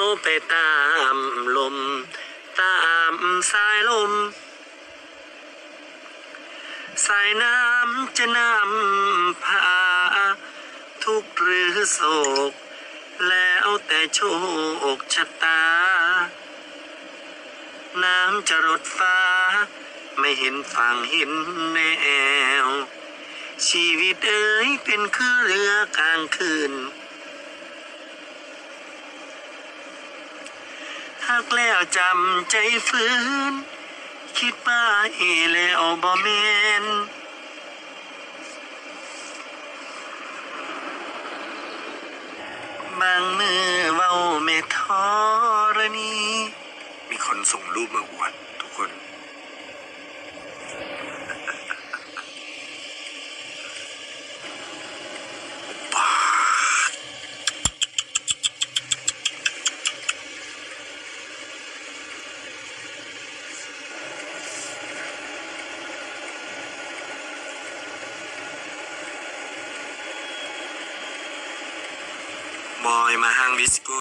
วไปตามลม ตามสายลม สายน้ำจะนำพา ทุกหรือโศก แล้วแต่โชคชะตา น้ำจะรดฟ้า ไม่เห็นฝั่งเห็นแนว ชีวิตเอ๋ยเป็นคือเรือกลางคืน หักแล้วจำใจฟื้น คิดป้าเอแล้วบ่เมนบางมือเว้าเมทอรณี มีคนส่งรูปมาอวดทุกคน บอยมาห้างดิสโก้